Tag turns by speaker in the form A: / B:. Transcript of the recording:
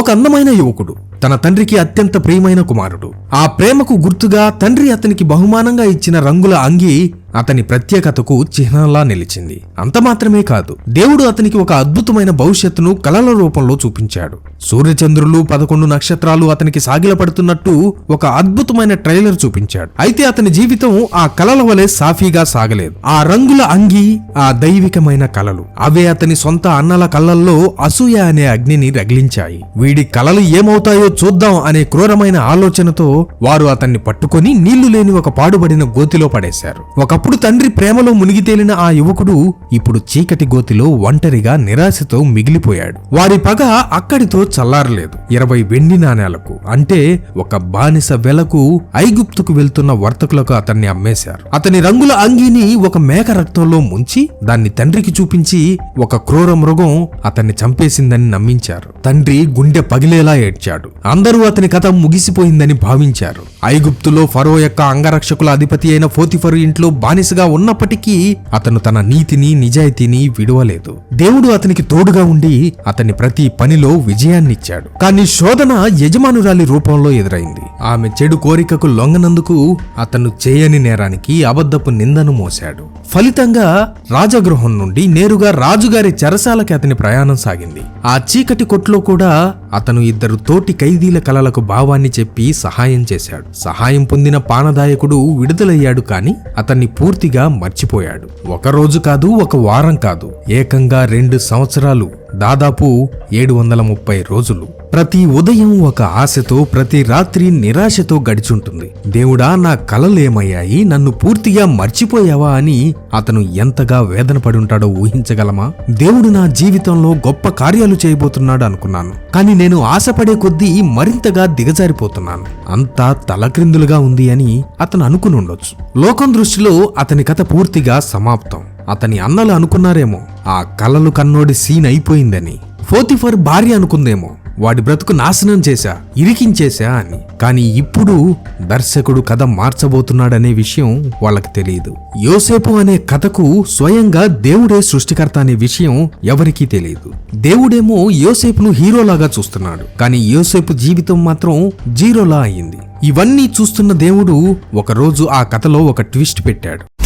A: ఒక అందమైన యువకుడు. తన తండ్రికి అత్యంత ప్రియమైన కుమారుడు. ఆ ప్రేమకు గుర్తుగా తండ్రి అతనికి బహుమానంగా ఇచ్చిన రంగుల అంగి అతని ప్రత్యేకతకు చిహ్నంలా నిలిచింది. అంత మాత్రమే కాదు దేవుడు అతనికి ఒక అద్భుతమైన భవిష్యత్తును కలల రూపంలో చూపించాడు. సూర్యచంద్రులు పదకొండు నక్షత్రాలు అతనికి సాగిలపడుతున్నట్టు ఒక అద్భుతమైన ట్రైలర్ చూపించాడు. అయితే అతని జీవితం ఆ కలల వలె సాఫీగా సాగలేదు. ఆ రంగుల అంగి ఆ దైవికమైన కలలు. అవే అతని సొంత అన్నల కళ్ళల్లో అసూయ అనే అగ్నిని రగిలించాయి. వీడి కలలు ఏమవుతాయో చూద్దాం అనే క్రూరమైన ఆలోచనతో వారు అతన్ని పట్టుకొని నీళ్ళు లేని ఒక పాడుబడిన గోతిలో పడేశారు. ఒకప్పుడు తండ్రి ప్రేమలో మునిగి తేలిన ఆ యువకుడు ఇప్పుడు చీకటి గోతిలో ఒంటరిగా నిరాశతో మిగిలిపోయాడు. వారి పగ అక్కడితో చల్లారలేదు. ఇరవై వెండి నాణేలకు అంటే ఒక బానిస వెలకు ఐగుప్తుకు వెళ్తున్న వర్తకులకు అతన్ని అమ్మేశారు. అతని రంగుల అంగీని ఒక మేక రక్తంలో ముంచి దాన్ని తండ్రికి చూపించి ఒక క్రూర మృగం అతన్ని చంపేసిందని నమ్మించారు. తండ్రి గుండె పగిలేలా ఏడ్చాడు. అందరూ అతని కథ ముగిసిపోయిందని భావించారు. ఐగుప్తులో ఫరో యొక్క అంగరక్షకుల అధిపతి అయిన ఫోతిఫరు ఇంట్లో బానిసగా ఉన్నప్పటికీ అతను తన నీతిని నిజాయితీని విడువలేదు. దేవుడు అతనికి తోడుగా ఉండి అతని ప్రతి పనిలో విజయాన్నిచ్చాడు కానీ శోధన యజమానురాలి రూపంలో ఎదురైంది. ఆమె చెడు కోరికకు లొంగనందుకు అతను చేయని నేరానికి అబద్ధపు నిందను మోశాడు. ఫలితంగా రాజగృహం నుండి నేరుగా రాజుగారి చెరసాలకి అతని ప్రయాణం సాగింది. ఆ చీకటి కొట్లో కూడా అతను ఇద్దరు తోటి ఖైదీల కలలకు భావాన్ని చెప్పి సహాయం చేశాడు. సహాయం పొందిన పానదాయకుడు విడుదలయ్యాడు కాని అతన్ని పూర్తిగా మర్చిపోయాడు. ఒక రోజు కాదు ఒక వారం కాదు. ఏకంగా రెండు సంవత్సరాలు. దాదాపు ఏడు వందల ముప్పై రోజులు. ప్రతి ఉదయం ఒక ఆశతో ప్రతి రాత్రి నిరాశతో గడిచుంటుంది. దేవుడా నా కలలేమయ్యాయి నన్ను పూర్తిగా మర్చిపోయావా అని అతను ఎంతగా వేదన పడుంటాడో ఊహించగలమా? దేవుడు నా జీవితంలో గొప్ప కార్యాలు చేయబోతున్నాడు అనుకున్నాను. కానీ నేను ఆశపడే కొద్దీ మరింతగా దిగజారిపోతున్నాను. అంతా తలక్రిందులుగా ఉంది అని అతను అనుకుని ఉండొచ్చు. లోకం దృష్టిలో అతని కథ పూర్తిగా సమాప్తం. అతని అన్నలు అనుకున్నారేమో ఆ కలలు కన్నోడి సీన్ అయిపోయిందని. ఫోతిఫర్ భార్య అనుకుందేమో వాడి బ్రతుకు నాశనం చేశా ఇరికించేశా అని. కానీ ఇప్పుడు దర్శకుడు కథ మార్చబోతున్నాడనే విషయం వాళ్ళకి తెలియదు. యోసేపు అనే కథకు స్వయంగా దేవుడే సృష్టికర్త అనే విషయం ఎవరికీ తెలియదు. దేవుడేమో యోసేపును హీరోలాగా చూస్తున్నాడు. కానీ యోసేపు జీవితం మాత్రం జీరోలా అయింది. ఇవన్నీ చూస్తున్న దేవుడు ఒకరోజు ఆ కథలో ఒక ట్విస్ట్ పెట్టాడు.